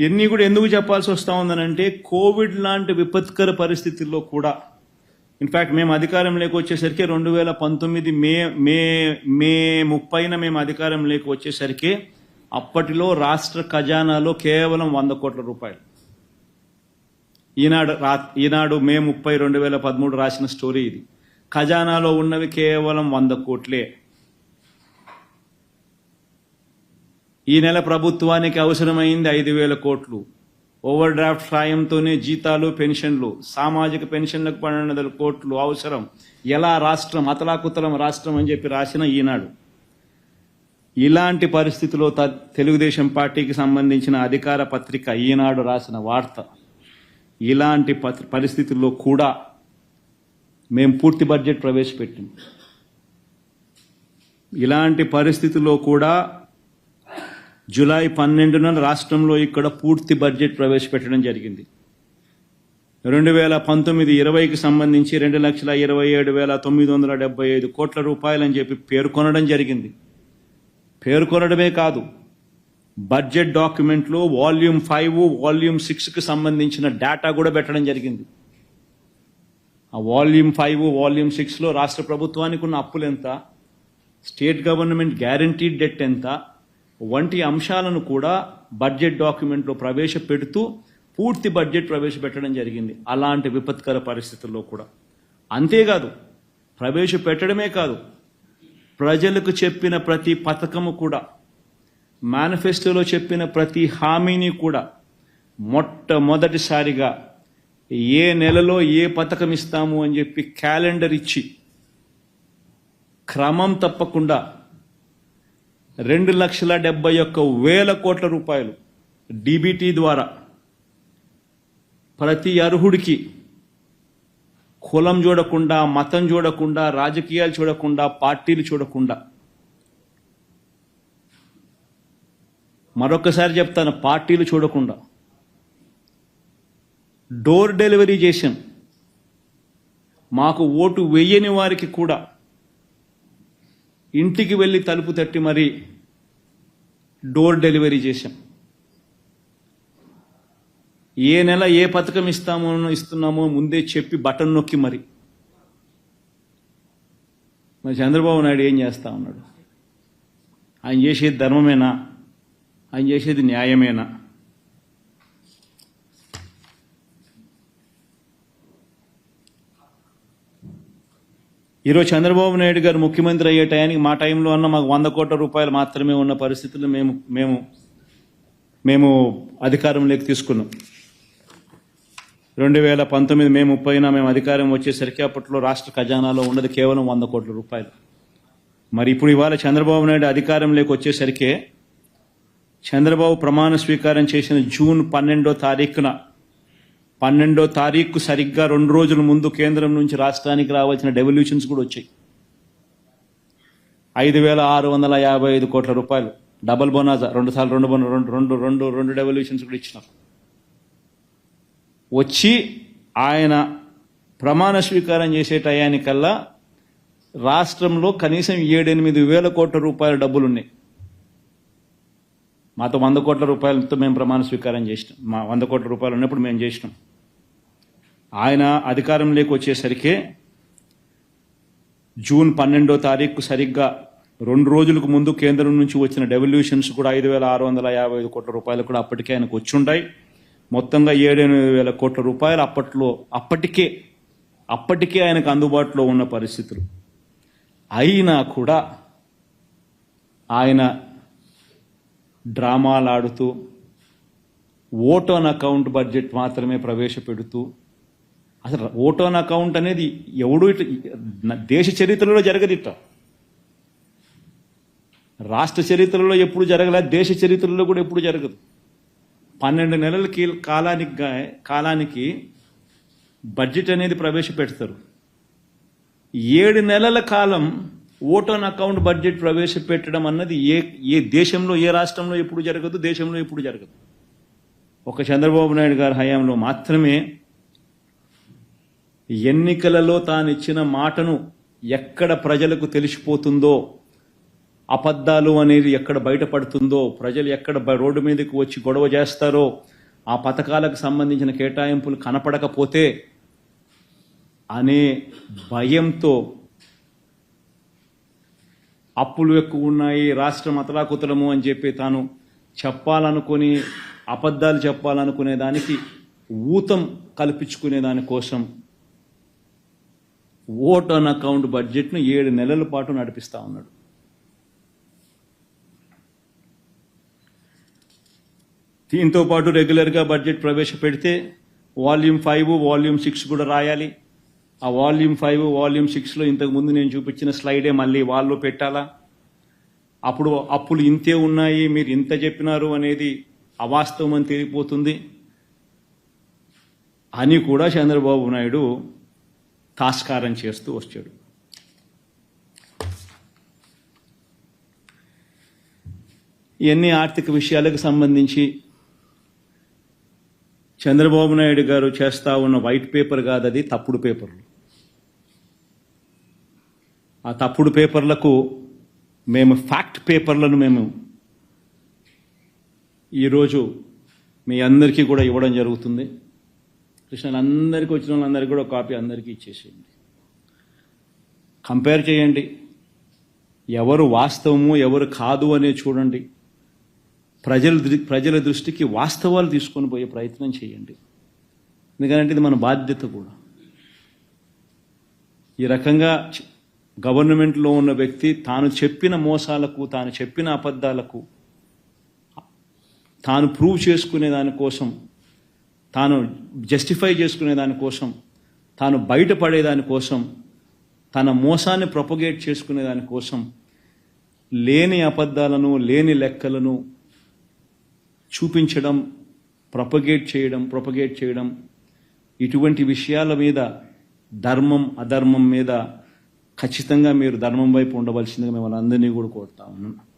ఇవన్నీ కూడా ఎందుకు చెప్పాల్సి వస్తా ఉందనంటే కోవిడ్ లాంటి విపత్కర పరిస్థితుల్లో కూడా. ఇన్ఫ్యాక్ట్ మేము అధికారంలోకి వచ్చేసరికి రెండు వేల పంతొమ్మిది మే మే మే ముప్పైన మేము అధికారంలోకి వచ్చేసరికి అప్పటిలో రాష్ట్ర ఖజానాలో కేవలం వంద కోట్ల రూపాయలు. ఈనాడు రా ఈనాడు మే ముప్పై రెండు వేల పదమూడు రాసిన స్టోరీ ఇది. ఖజానాలో ఉన్నవి కేవలం వంద కోట్లే. ఈ నెల ప్రభుత్వానికి అవసరమైంది ఐదు వేల కోట్లు. ఓవర్ డ్రాఫ్ట్ సాయంతోనే జీతాలు పెన్షన్లు సామాజిక పెన్షన్లకు పన్నెండు వందల కోట్లు అవసరం. ఎలా రాష్ట్రం అతలాకుతలం రాష్ట్రం అని చెప్పి రాసిన ఈనాడు. ఇలాంటి పరిస్థితిలో త- తెలుగుదేశం పార్టీకి సంబంధించిన అధికార పత్రిక ఈనాడు రాసిన వార్త. ఇలాంటి ప- పరిస్థితుల్లో కూడా మేము పూర్తి బడ్జెట్ ప్రవేశపెట్టాం ఇలాంటి పరిస్థితుల్లో కూడా జూలై పన్నెండున రాష్ట్రంలో ఇక్కడ పూర్తి బడ్జెట్ ప్రవేశపెట్టడం జరిగింది. రెండు వేల పంతొమ్మిది ఇరవైకి సంబంధించి రెండు లక్షల ఇరవై ఏడు వేల తొమ్మిది వందల డెబ్బై ఐదు కోట్ల రూపాయలని చెప్పి పేర్కొనడం జరిగింది. పేర్కొనడమే కాదు బడ్జెట్ డాక్యుమెంట్లో వాల్యూమ్ ఫైవ్ వాల్యూమ్ సిక్స్కి సంబంధించిన డేటా కూడా పెట్టడం జరిగింది. ఆ వాల్యూమ్ ఫైవ్ వాల్యూమ్ సిక్స్లో రాష్ట్ర ప్రభుత్వానికి ఉన్న అప్పులు ఎంత? స్టేట్ గవర్నమెంట్ గ్యారంటీడ్ డెట్ ఎంత? వంటి అంశాలను కూడా బడ్జెట్ డాక్యుమెంట్లో ప్రవేశపెడుతూ పూర్తి బడ్జెట్ ప్రవేశపెట్టడం జరిగింది. అలాంటి విపత్కర పరిస్థితుల్లో కూడా. అంతేకాదు ప్రవేశపెట్టడమే కాదు ప్రజలకు చెప్పిన ప్రతి పథకము కూడా మేనిఫెస్టోలో చెప్పిన ప్రతి హామీని కూడా మొట్టమొదటిసారిగా ఏ నెలలో ఏ పథకం ఇస్తాము అని చెప్పి క్యాలెండర్ ఇచ్చి క్రమం తప్పకుండా రెండు లక్షల డెబ్బై ఒక్క వేల కోట్ల రూపాయలు డీబీటీ ద్వారా ప్రతి అర్హుడికి కులం చూడకుండా మతం చూడకుండా రాజకీయాలు చూడకుండా పార్టీలు చూడకుండా. మరొకసారి చెప్తాను పార్టీలు చూడకుండా. డోర్ డెలివరీ చేశాం మాకు ఓటు వెయ్యని వారికి కూడా ఇంటికి వెళ్ళి తలుపు తట్టి మరి డోర్ డెలివరీ చేశాం. ఏ నెల ఏ పథకం ఇస్తామో ఇస్తున్నామో ముందే చెప్పి బటన్ నొక్కి మరి. మరి చంద్రబాబు నాయుడు ఏం చేస్తా ఉన్నాడు? ఆయన చేసేది ధర్మమేనా? ఆయన చేసేది న్యాయమేనా? ఈరోజు చంద్రబాబు నాయుడు గారు ముఖ్యమంత్రి అయ్యే టయానికి మా టైంలో అన్న మాకు వంద కోట్ల రూపాయలు మాత్రమే ఉన్న పరిస్థితులు మేము మేము మేము అధికారంలోకి తీసుకున్నాం. రెండు వేల పంతొమ్మిది మే ముప్పైన మేము అధికారం వచ్చేసరికి అప్పట్లో రాష్ట్ర ఖజానాలో ఉన్నది కేవలం వంద కోట్ల రూపాయలు. మరి ఇప్పుడు ఇవాళ చంద్రబాబు నాయుడు అధికారంలోకి వచ్చేసరికి చంద్రబాబు ప్రమాణ స్వీకారం చేసిన జూన్ పన్నెండో తారీఖున పన్నెండో తారీఖు సరిగ్గా రెండు రోజుల ముందు కేంద్రం నుంచి రాష్ట్రానికి రావాల్సిన డెవల్యూషన్స్ కూడా వచ్చాయి. ఐదు వేల ఆరు వందల యాభై ఐదు కోట్ల రూపాయలు. డబల్ బోనాజా రెండు సార్లు రెండు బోన రెండు రెండు రెండు రెండు డెవల్యూషన్స్ కూడా ఇచ్చినాం. వచ్చి ఆయన ప్రమాణ స్వీకారం చేసే టయానికల్లా రాష్ట్రంలో కనీసం ఏడెనిమిది వేల కోట్ల రూపాయల డబ్బులు ఉన్నాయి మాతో వంద కోట్ల రూపాయలతో మేము ప్రమాణ స్వీకారం చేసినాం. మా వంద కోట్ల రూపాయలు ఉన్నప్పుడు మేము చేసినాం. ఆయన అధికారంలోకి వచ్చేసరికే జూన్ పన్నెండో తారీఖు సరిగ్గా రెండు రోజులకు ముందు కేంద్రం నుంచి వచ్చిన డెవల్యూషన్స్ కూడా ఐదు వేల ఆరు వందల యాభై ఐదు కోట్ల రూపాయలు కూడా అప్పటికే ఆయనకు వచ్చుంటాయి. మొత్తంగా ఏడెనిమిది వేల కోట్ల రూపాయలు అప్పట్లో అప్పటికే అప్పటికే ఆయనకు అందుబాటులో ఉన్న పరిస్థితులు. అయినా కూడా ఆయన డ్రామాలాడుతూ ఓట్ ఆన్ అకౌంట్ బడ్జెట్ మాత్రమే ప్రవేశపెడుతూ అసలు ఓట్ ఆన్ అకౌంట్ అనేది ఎవడు ఇట్లా దేశ చరిత్రలో జరగదు ఇట్లా రాష్ట్ర చరిత్రలో ఎప్పుడు జరగలే దేశ చరిత్రలో కూడా ఎప్పుడు జరగదు. పన్నెండు నెలల కాలానికి కాలానికి బడ్జెట్ అనేది ప్రవేశపెడతారు. ఏడు నెలల కాలం ఓట్ ఆన్ అకౌంట్ బడ్జెట్ ప్రవేశపెట్టడం అన్నది ఏ ఏ దేశంలో ఏ రాష్ట్రంలో ఎప్పుడు జరగదు దేశంలో ఎప్పుడు జరగదు. ఒక చంద్రబాబు నాయుడు గారి హయాంలో మాత్రమే ఎన్నికలలో తాను ఇచ్చిన మాటను ఎక్కడ ప్రజలకు తెలిసిపోతుందో అబద్ధాలు అనేది ఎక్కడ బయటపడుతుందో ప్రజలు ఎక్కడ రోడ్డు మీదకి వచ్చి గొడవ చేస్తారో ఆ పథకాలకు సంబంధించిన కేటాయింపులు కనపడకపోతే అనే భయంతో అప్పులు ఎక్కువ ఉన్నాయి రాష్ట్రం అతలాకుతలము అని చెప్పి తాను చెప్పాలనుకుని అబద్ధాలు చెప్పాలనుకునే దానికి ఊతం కల్పించుకునే దానికోసం ఓట్ ఆన్ అకౌంట్ బడ్జెట్ను ఏడు నెలల పాటు నడిపిస్తా ఉన్నాడు. దీంతో పాటు రెగ్యులర్గా బడ్జెట్ ప్రవేశపెడితే వాల్యూమ్ ఫైవ్ వాల్యూమ్ సిక్స్ కూడా రాయాలి. ఆ వాల్యూమ్ ఫైవ్ వాల్యూమ్ సిక్స్లో ఇంతకుముందు నేను చూపించిన స్లైడే మళ్ళీ వాళ్ళు పెట్టాలా? అప్పుడు అప్పులు ఇంతే ఉన్నాయి మీరు ఇంత చెప్పినారు అనేది అవాస్తవం అని తేలిపోతుంది. అని కూడా చంద్రబాబు నాయుడు తాస్కారం చేస్తూ వచ్చాడు. ఇవన్నీ ఆర్థిక విషయాలకు సంబంధించి చంద్రబాబు నాయుడు గారు చేస్తా ఉన్న వైట్ పేపర్ కాదు అది తప్పుడు పేపర్లు. ఆ తప్పుడు పేపర్లకు మేము ఫ్యాక్ట్ పేపర్లను మేము ఈరోజు మీ అందరికీ కూడా ఇవ్వడం జరుగుతుంది. కృష్ణలు అందరికీ వచ్చిన వాళ్ళందరికీ కూడా కాపీ అందరికీ ఇచ్చేసేయండి. కంపేర్ చేయండి. ఎవరు వాస్తవము ఎవరు కాదు అనే చూడండి. ప్రజల ప్రజల దృష్టికి వాస్తవాలు తీసుకొని పోయే ప్రయత్నం చేయండి. ఎందుకంటే ఇది మన బాధ్యత కూడా. ఈ రకంగా గవర్నమెంట్లో ఉన్న వ్యక్తి తాను చెప్పిన మోసాలకు తాను చెప్పిన అబద్ధాలకు తాను ప్రూవ్ చేసుకునే దానికోసం తాను జస్టిఫై చేసుకునే దానికోసం తాను బయటపడేదానికోసం తన మోసాన్ని ప్రొపగేట్ చేసుకునే దానికోసం లేని అబద్ధాలను లేని లెక్కలను చూపించడం ప్రొపగేట్ చేయడం ప్రొపగేట్ చేయడం ఇటువంటి విషయాల మీద ధర్మం అధర్మం మీద ఖచ్చితంగా మీరు ధర్మం వైపు ఉండవలసిందిగా మిమ్మల్ని అందరినీ కూడా కోరుతా ఉన్నాను.